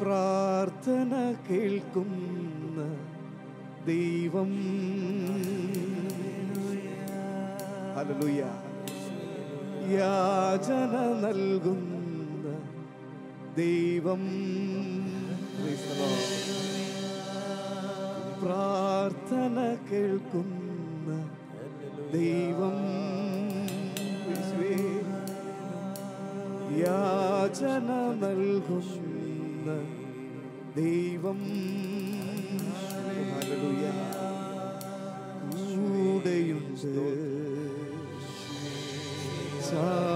പ്രാർത്ഥന കേൾക്കുന്ന ദൈവം. യാചന നൽകുന്ന ദൈവം പ്രാർത്ഥന കേൾക്കുന്ന ദൈവം. യാചന നൽകുന്ന ദൈവം. കൂടെയുണ്ട് ചാരയുണ്ട്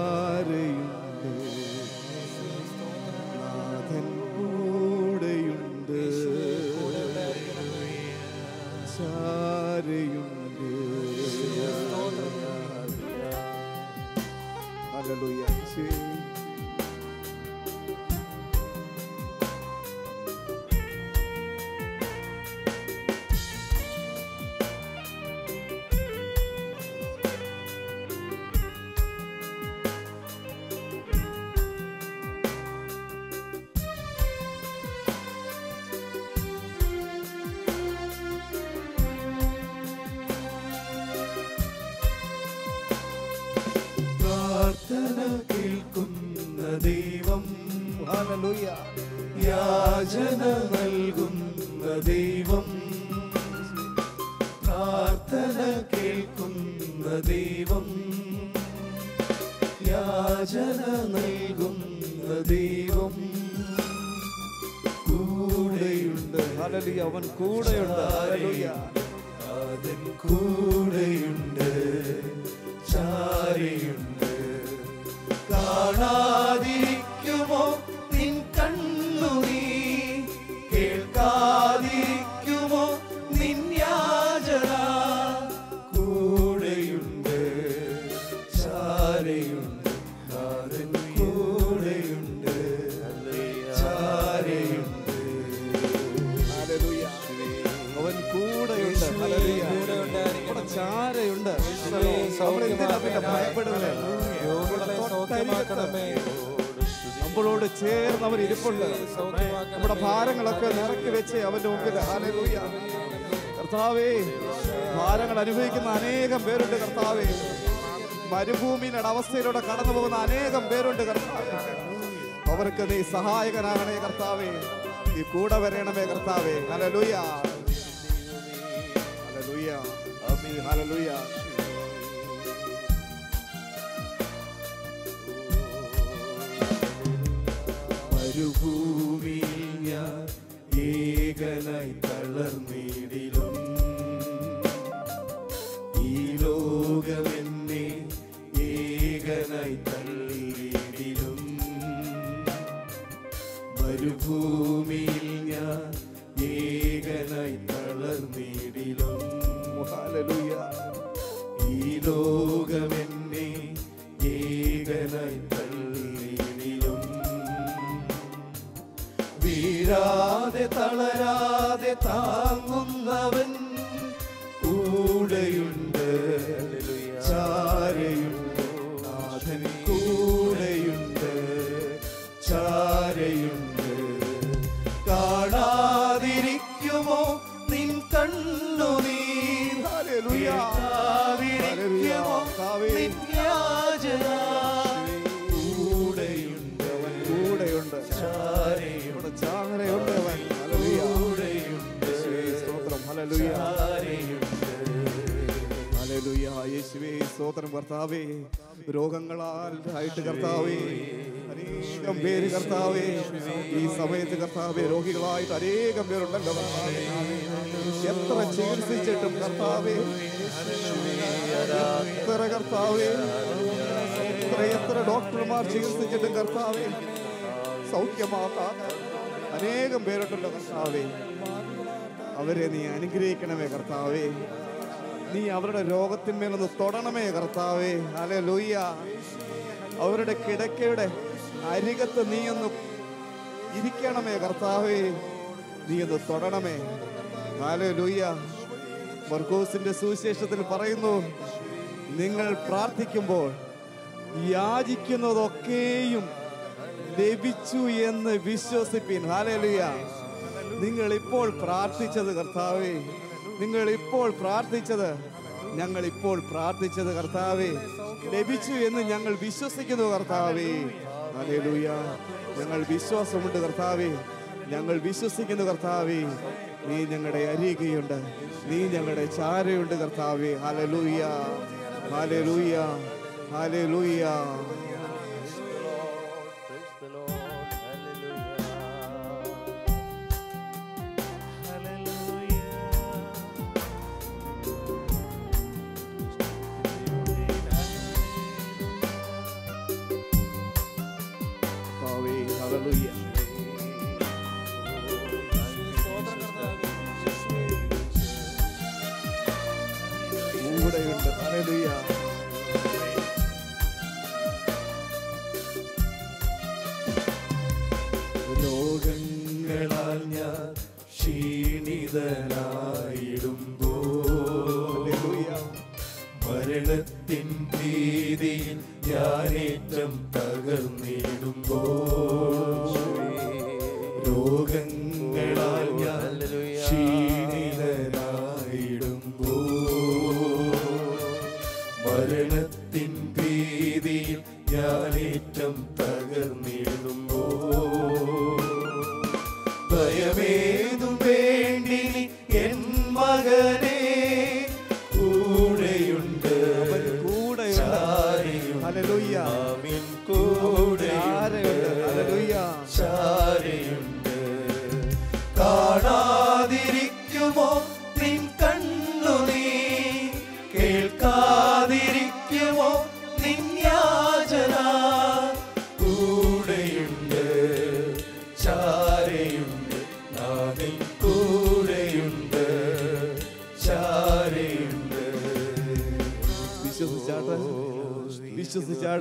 യാചന നൽകുന്ന ദൈവം. പ്രാർത്ഥന കേൾക്കുന്ന ദൈവം. യാചന നൽകുന്ന ദൈവം. കൂടെയുണ്ട് ഹല്ലേലൂയ അവൻ കൂടെയുണ്ട്. അവൻ കൂടെയുണ്ട് ചാരിയുണ്ട്. കാണാതിരിക്കുമോ തൊട്ടരികത്ത് നമ്മളോട് ചേർന്ന് അവൻ ഇരിപ്പുണ്ട്. നമ്മുടെ ഭാരങ്ങളൊക്കെ നിറക്കി വെച്ച് അവന്റെ മുമ്പിൽ. കർത്താവേ ഭാരങ്ങൾ അനുഭവിക്കുന്ന അനേകം പേരുണ്ട് കർത്താവേ. മരുഭൂമിയുടെ അവസ്ഥയിലൂടെ കടന്നു പോകുന്ന അനേകം പേരുണ്ട് കർത്താവേ. അവർക്ക് നീ സഹായകനാകണേ കർത്താവേ. നീ കൂടെ വരണമേ കർത്താവേ. ഹല്ലേലൂയ. ഹല്ലേലൂയ ഹല്ലേലൂയ മരുഭൂമിയിൽ ഞാൻ ഏകനായി തളർന്നിടിലും സ്തോത്രം കർത്താവേ. രോഗങ്ങളാൽ ആയിട്ട് കർത്താവേ. അനേകം പേര് കർത്താവേ. ഈ സമയത്ത് കർത്താവേ രോഗികളായിട്ട് അനേകം പേരുണ്ടല്ലോ. എത്ര ചികിത്സിച്ചിട്ടും കർത്താവേ. എത്ര കർത്താവേ. എത്ര എത്ര ഡോക്ടർമാർ ചികിത്സിച്ചിട്ടും കർത്താവേ. സൗഖ്യമാക്കാത്ത അനേകം പേരുണ്ടല്ലോ കർത്താവേ. അവരെ നീ അനുഗ്രഹിക്കണമേ കർത്താവേ. നീ അവരുടെ രോഗത്തിന്മേലൊന്ന് തൊടണമേ കർത്താവേ. അല്ലെ ലൂയ്യ അവരുടെ കിടക്കയുടെ അരികത്ത് നീ ഒന്ന് ഇരിക്കണമേ കർത്താവേ. നീ ഒന്ന് തൊടണമേ. അല്ലെ ലൂയ്യ മർക്കോസിന്റെ സുവിശേഷത്തിൽ പറയുന്നു നിങ്ങൾ പ്രാർത്ഥിക്കുമ്പോൾ യാചിക്കുന്നതൊക്കെയും ലഭിച്ചു എന്ന് വിശ്വസിപ്പിൻ. ഹാലലുയ നിങ്ങൾ ഇപ്പോൾ പ്രാർത്ഥിച്ചത് കർത്താവേ. നിങ്ങൾ ഇപ്പോൾ പ്രാർത്ഥിച്ചത് ഞങ്ങൾ ഇപ്പോൾ പ്രാർത്ഥിച്ചത് കർത്താവേ ലഭിച്ചു എന്ന് ഞങ്ങൾ വിശ്വസിക്കുന്നു കർത്താവേ. ഞങ്ങൾ വിശ്വാസമുണ്ട് കർത്താവേ. ഞങ്ങൾ വിശ്വസിക്കുന്നു കർത്താവേ. നീ ഞങ്ങളുടെ അരികയുണ്ട്. നീ ഞങ്ങളുടെ ചാരയുണ്ട് കർത്താവേ. ഹാലലൂയ ഹാലലൂയ ഹാലലൂയ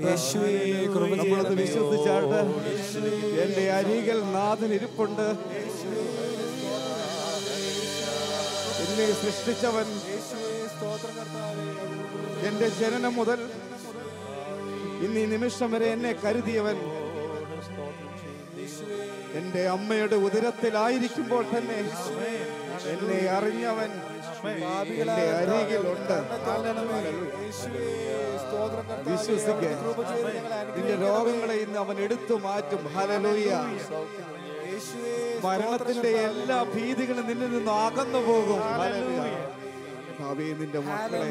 വിശ്വസിച്ചാട്ട് നമ്മളത്. വിശ്വസിച്ചാട്ട് എന്റെ അരികൽ നാഥൻ ഇരിപ്പുണ്ട്. എന്നെ സൃഷ്ടിച്ചവൻ എന്റെ ജനനം മുതൽ ഇന്ന് ഈ നിമിഷം വരെ എന്നെ കരുതിയവൻ എന്റെ അമ്മയുടെ ഉദരത്തിലായിരിക്കുമ്പോൾ തന്നെ എന്നെ അറിഞ്ഞവൻ അരികിലുണ്ട് വിശ്വസിക്കുക നിന്റെ രോഗങ്ങളെ ഇന്ന് അവൻ എടുത്തു മാറ്റും. ഹലലൂയ മരണത്തിന്റെ എല്ലാ ഭീതികളും നിന്നിൽ നിന്ന് അകന്നു പോകും. നിന്റെ മക്കളെ.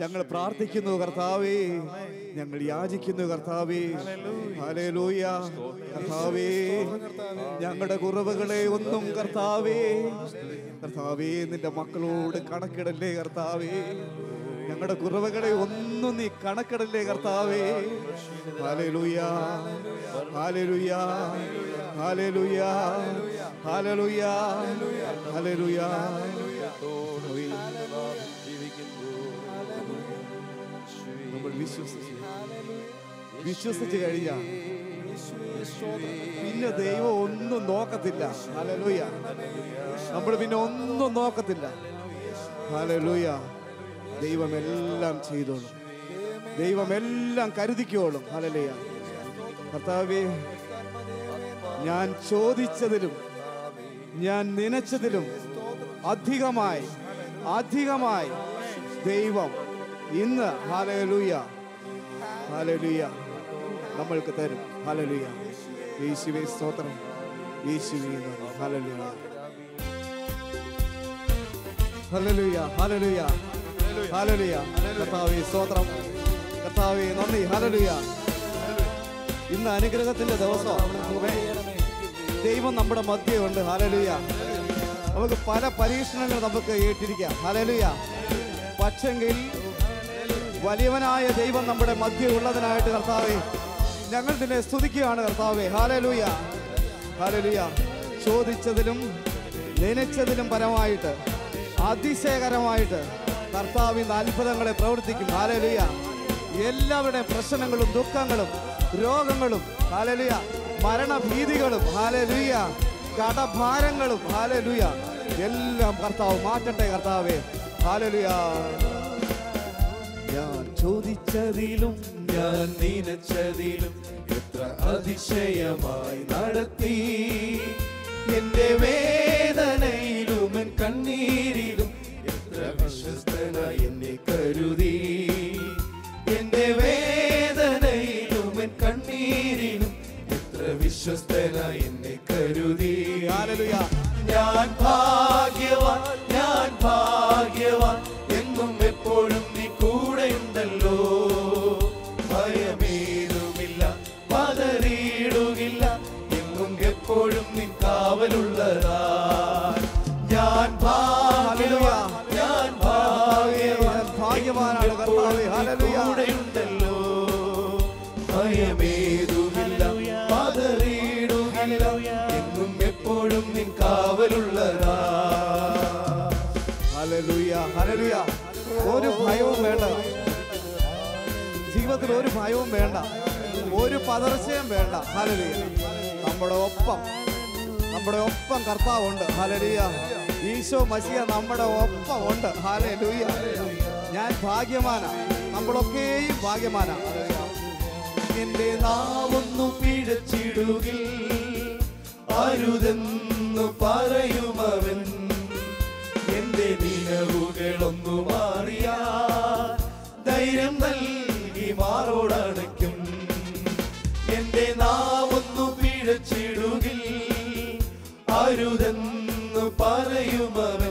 ഞങ്ങൾ പ്രാർത്ഥിക്കുന്നു കർത്താവേ. ഞങ്ങൾ യാചിക്കുന്നു കർത്താവേ ഹലൂയ കർത്താവേ ഞങ്ങളുടെ കുറവുകളെ ഒന്നും കർത്താവേ കർത്താവേ നിന്റെ മക്കളോട് കണക്കിടല്ലേ കർത്താവേ ഞങ്ങളുടെ കുറവുകളെ ഒന്നും നീ കണക്കിടല്ലേ കർത്താവേ ഹാലലുയ ഹാലലുയ ഹാലലുയ ഹാലലുയ ഹാലലുയ നമ്മൾ വിശ്വസിച്ച് വിശ്വസിച്ച് കഴിഞ്ഞാൽ പിന്നെ ദൈവം ഒന്നും നോക്കത്തില്ല. ഹലലൂയ നമ്മൾ പിന്നെ ഒന്നും നോക്കത്തില്ല. ഹലലൂയ ദൈവം എല്ലാം ചെയ്തോളും. ദൈവം എല്ലാം കരുതിക്കോളും. ഹലലൂയ കർത്താവേ ഞാൻ ചോദിച്ചതിലും ഞാൻ നനച്ചതിലും അധികമായി അധികമായി ദൈവം ഇന്ന് ഹാലലുയ ഹാലലുയ നമ്മൾക്ക് തരും. ഹാലലുയ യേശുവേ സ്തോത്രം. യേശുവേ. ഹാലലുയ ഹല്ലേലൂയ ഹല്ലേലൂയ. ഹല്ലേലൂയ. കർത്താവേ സ്തോത്രം. കർത്താവേ നന്ദി. ഹല്ലേലൂയ. ഇന്ന് അനുഗ്രഹത്തിന്റെ ദിവസം. ദൈവം നമ്മുടെ മധ്യമുണ്ട് ഹല്ലേലൂയ. നമുക്ക് പല പരീക്ഷണങ്ങൾ നമുക്ക് ഏറ്റിരിക്കാം. ഹല്ലേലൂയ. പക്ഷെങ്കിൽ വലിയവനായ ദൈവം നമ്മുടെ മധ്യ ഉള്ളതിനായിട്ട് കർത്താവേ ഞങ്ങൾ നിന്നെ സ്തുതിക്കുകയാണ് കർത്താവേ. ഹാലലൂയ ഹാലലൂയ ചോദിച്ചതിലും നനച്ചതിലും പരമായിട്ട് അതിശയകരമായിട്ട് കർത്താവ് ഇന്ന് അത്ഭുതങ്ങളെ പ്രവർത്തിക്കും ഹാലലുയ എല്ലാവരുടെ പ്രശ്നങ്ങളും ദുഃഖങ്ങളും രോഗങ്ങളും ഹാലലുയ മരണഭീതികളും ഹാലലുയ കടഭാരങ്ങളും ഹാലലുയ എല്ലാം കർത്താവ് മാറ്റട്ടെ കർത്താവേ. ഹാലലുയ ചോദിച്ചതിലും ഞാൻ നനച്ചതിലും എത്ര അതിശയമായി നടത്തി. എന്റെ വേദനയിലും എൻ കണ്ണീരിലും എത്ര വിശ്വസ്തനായി എന്നെ കരുതി. എന്റെ വേദനയിലും എൻ കണ്ണീരിലും എത്ര വിശ്വസ്തനായി എന്നെ കരുതി. ഞാൻ ഭാഗ്യവാൻ ഞാൻ ഭാഗ്യവാൻ. ഒരു ഭയവും വേണ്ട. ജീവിതത്തിൽ ഒരു ഭയവും വേണ്ട. ഒരു പതർച്ചയും വേണ്ട. ഹലരിയ നമ്മുടെ ഒപ്പം നമ്മുടെ ഒപ്പം കർത്താവുണ്ട്. ഹലരിയ ഈശോ മസിയ നമ്മുടെ ഒപ്പം ഉണ്ട് ഹലരിയ ഞാൻ ഭാഗ്യമാന നമ്മളൊക്കെയും ഭാഗ്യമാന എന്റെ നാവൊന്നു പിഴച്ചിടുകിൽ അരുതെന്നു പറയുമവൻ എന്റെ നിലവുകളൊന്നു മാറിയാ ധൈര്യം നൽകി മാറോടണയ്ക്കും എന്റെ നാവൊന്നു പിഴച്ചിടുകിൽ അരുതെന്നു പറയുമവൻ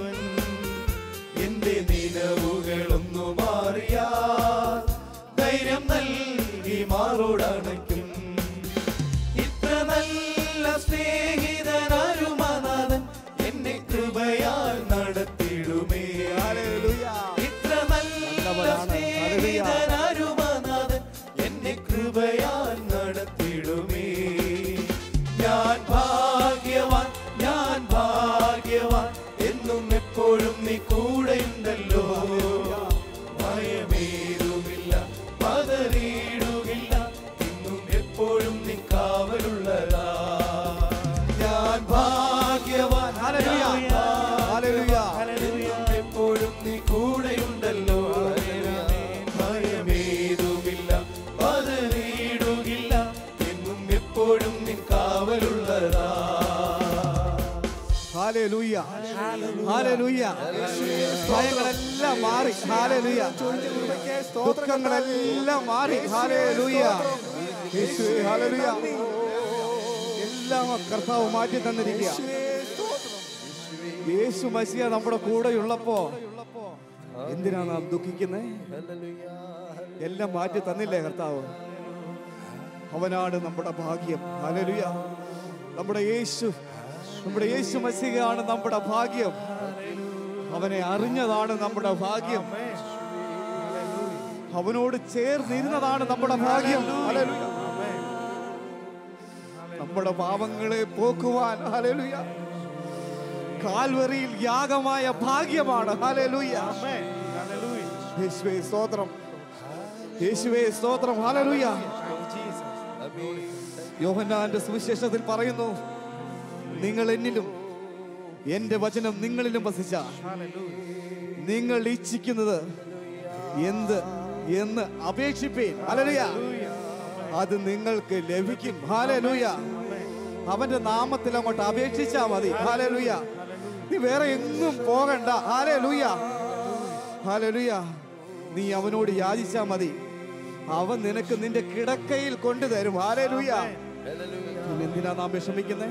ഹാലേലൂയ ഭയങ്ങളെല്ലാം മാറി. ഹാലലുയ്യ ദുഃഖങ്ങളെല്ലാം മാറി. ഹാലലുയ്യ യേശുവേ ഹാലേലൂയ എല്ലാം കർത്താവ് മാറ്റി തന്നിരിക്കുക. യേശു മസിയ നമ്മുടെ കൂടെയുള്ളപ്പോ എന്തിനാ നാം ദുഃഖിക്കുന്നേ? എല്ലാം മാറ്റി തന്നില്ലേ കർത്താവ്? അവനാണ് നമ്മുടെ ഭാഗ്യം. ഹല്ലേലൂയ. നമ്മുടെ യേശു നമ്മുടെ യേശു മസികയാണ് നമ്മുടെ ഭാഗ്യം. അവനെ അറിഞ്ഞതാണ് നമ്മുടെ ഭാഗ്യം. അവനോട് ചേർന്നിരുന്നതാണ് നമ്മുടെ ഭാഗ്യം. നമ്മുടെ പാപങ്ങളെ പോക്കുവാൻ ഹലലുയ കാൽവറിയിൽ യാഗമായ ഭാഗ്യമാണ് യേശുവേ സ്തോത്രം. യേശുവേ സ്തോത്രം ഹലലുയ യോഹന്നാന്റെ സുവിശേഷത്തിൽ പറയുന്നു നിങ്ങൾ എന്നിലും എന്റെ വചനം നിങ്ങളിലും വസിച്ച നിങ്ങൾ ഇച്ഛിക്കുന്നത് എന്ത് എന്ന് അപേക്ഷിപ്പേൻ. ഹല്ലേലൂയ. അത് നിങ്ങൾക്ക് ലഭിക്കും. ഹാലലൂയ അവന്റെ നാമത്തിൽ അങ്ങോട്ട് അപേക്ഷിച്ചാ മതി. ഹാലലൂയ നീ വേറെ എങ്ങും പോകണ്ട. ഹാലലൂയ ഹാലലൂയ നീ അവനോട് യാചിച്ചാ മതി. അവൻ നിനക്ക് നിന്റെ കിടക്കയിൽ കൊണ്ടുതരും. ഹാലലൂയ എന്തിനാ നാം വിഷമിക്കുന്നേ?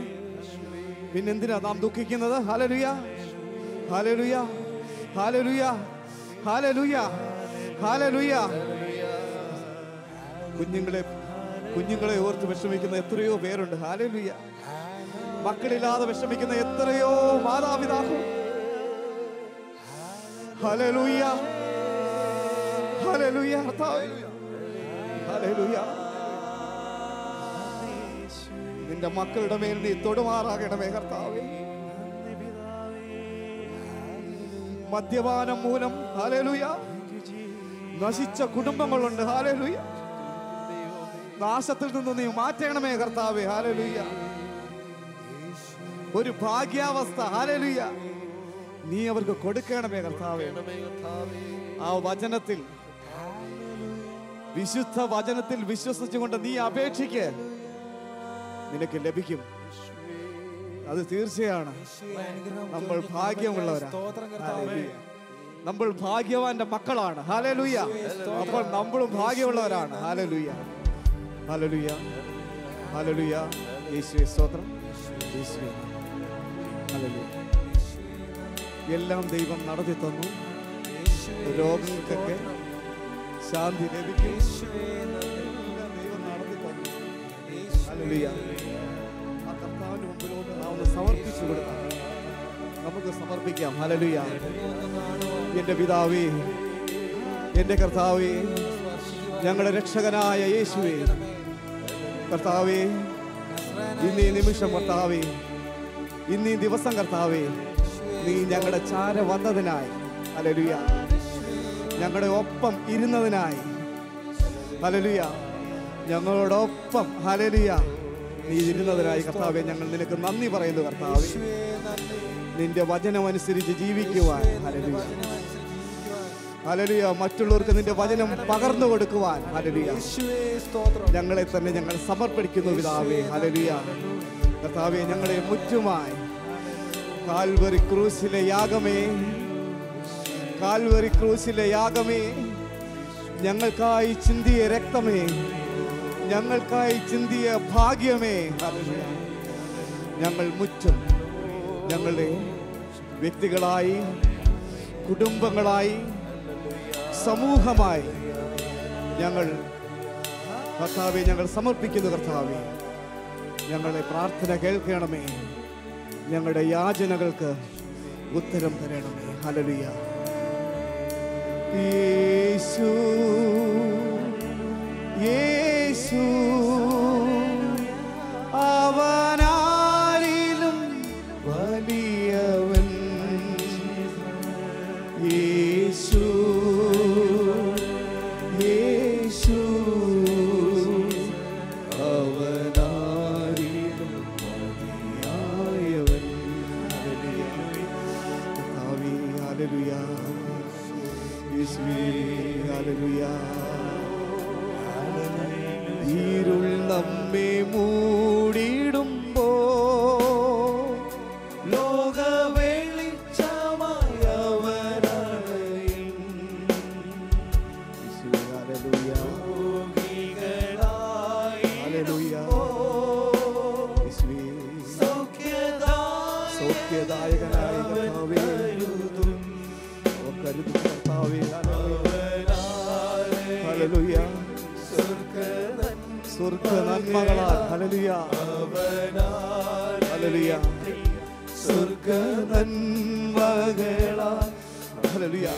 പിന്നെന്തിനാ നാം ദുഃഖിക്കുന്നത് ഹാലലുയ ഹാലലുയ ഹാലലുയ ഹാലലുയ ഹാലലുയ കുഞ്ഞുങ്ങളെ കുഞ്ഞുങ്ങളെ ഓർത്ത് വിഷമിക്കുന്ന എത്രയോ പേരുണ്ട് ഹാലലുയ മക്കളില്ലാതെ വിഷമിക്കുന്ന എത്രയോ മാതാപിതാക്കൾ Hallelujah. Hallelujah. Hallelujah. കർത്താവേ. നിന്റെ മക്കളുടെ മേൽ നീ തൊടുമാറാകണമേ കർത്താവേ. മദ്യപാനം മൂലം ഹാലേലുയ നശിച്ച കുടുംബങ്ങളുണ്ട് ഹാലേലുയ നാശത്തിൽ നിന്ന് നീ മാറ്റണമേ കർത്താവേ ഹാലേലുയ ഒരു ഭാഗ്യാവസ്ഥ ഹാലേലുയ നീ അവർക്ക് കൊടുക്കണമേ കർത്താവേ. ആ വചനത്തിൽ വിശുദ്ധ വചനത്തിൽ വിശ്വസിച്ചുകൊണ്ട് നീ അപേക്ഷിക്ക്. നിനക്ക് ലഭിക്കും. അത് തീർച്ചയാണ്. നമ്മൾ ഭാഗ്യമുള്ളവരാണ് നമ്മൾ ഭാഗ്യവാന്റെ മക്കളാണ്. ഹാലലുയ്യ അപ്പോൾ നമ്മളും ഭാഗ്യമുള്ളവരാണ്. ഹാലലുയ്യ ഹാലലുയ്യ ഹാലലുയ്യ യേശുവേ സ്തോത്രം. യേശുവേ. ഹല്ലേലൂയ. എല്ലാം ദൈവം നടത്തി തന്നു. രോഗങ്ങൾക്കൊക്കെ ശാന്തി ലഭിക്കും. ദൈവം നടത്തി തന്നു. ഹല്ലേലൂയ. സമർപ്പിക്കാം. ഹലലുയ എന്റെ പിതാവേ എന്റെ കർത്താവേ ഞങ്ങളുടെ രക്ഷകനായ യേശുവേ. കർത്താവേ ഇന്നീ നിമിഷം കർത്താവേ ഇന്നീ ദിവസം കർത്താവേ നീ ഞങ്ങളുടെ ചാര വന്നതിനായി ഹലലുയ ഞങ്ങളുടെ ഒപ്പം ഇരുന്നതിനായി ഹലലുയ ഞങ്ങളോടൊപ്പം ഹലലുയ നീ ഇരുന്നതിനായി കർത്താവെ ഞങ്ങൾ നിനക്ക് നന്ദി പറയുന്നു കർത്താവെ. നിന്റെ വചനം അനുസരിച്ച് ജീവിക്കുവാൻ. ഹല്ലേലൂയ. മറ്റുള്ളവർക്ക് നിന്റെ വചനം പകർന്നു കൊടുക്കുവാൻ. ഹല്ലേലൂയ. ഞങ്ങളെ തന്നെ ഞങ്ങൾ സമർപ്പിക്കുന്നു പിതാവേ. ഹലലിയ കർത്താവെ ഞങ്ങളെ മുറ്റുമായി. കാൽവറി ക്രൂസിലെ യാഗമേ. കാൽവറി ക്രൂസിലെ യാഗമേ. ഞങ്ങൾക്കായി ചിന്തിയ രക്തമേ. ഞങ്ങൾക്കായി ചിന്തിയ ഭാഗ്യമേ. ഞങ്ങൾ മുറ്റും ഞങ്ങളുടെ വ്യക്തികളായി കുടുംബങ്ങളായി സമൂഹമായി ഞങ്ങൾ കർത്താവെ ഞങ്ങൾ സമർപ്പിക്കുന്നു കർത്താവെ. ഞങ്ങളെ പ്രാർത്ഥന കേൾക്കണമേ. ഞങ്ങളുടെ യാചനകൾക്ക് ഉത്തരം തരണമേ. ഹലലുയ യേശു യേശു. స్థలమేమూ നന്മകളാൽ ഹല്ലേലൂയ.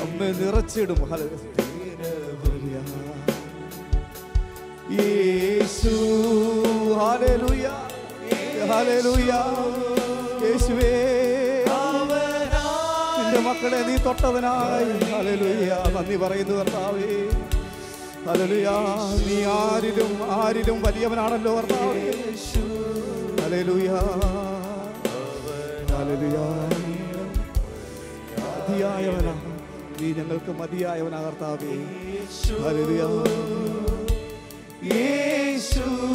നമ്മെ നിറച്ചിടും. യേശു ഹല്ലേലൂയ. ഹല്ലേലൂയ. യേശുവേ. നിന്റെ മക്കളെ നീ തൊട്ടതിനായി ഹല്ലേലൂയ. നന്ദി പറയുന്നു കർത്താവേ. ഹല്ലേലൂയ. നീ ആരിലും ആരിലും വലിയവനാണല്ലോ കർത്താവേ. ഹലലുയാ മതിയായവനാ നീ ഞങ്ങൾക്ക് മതിയായവനാ കർത്താവേ. യേശു.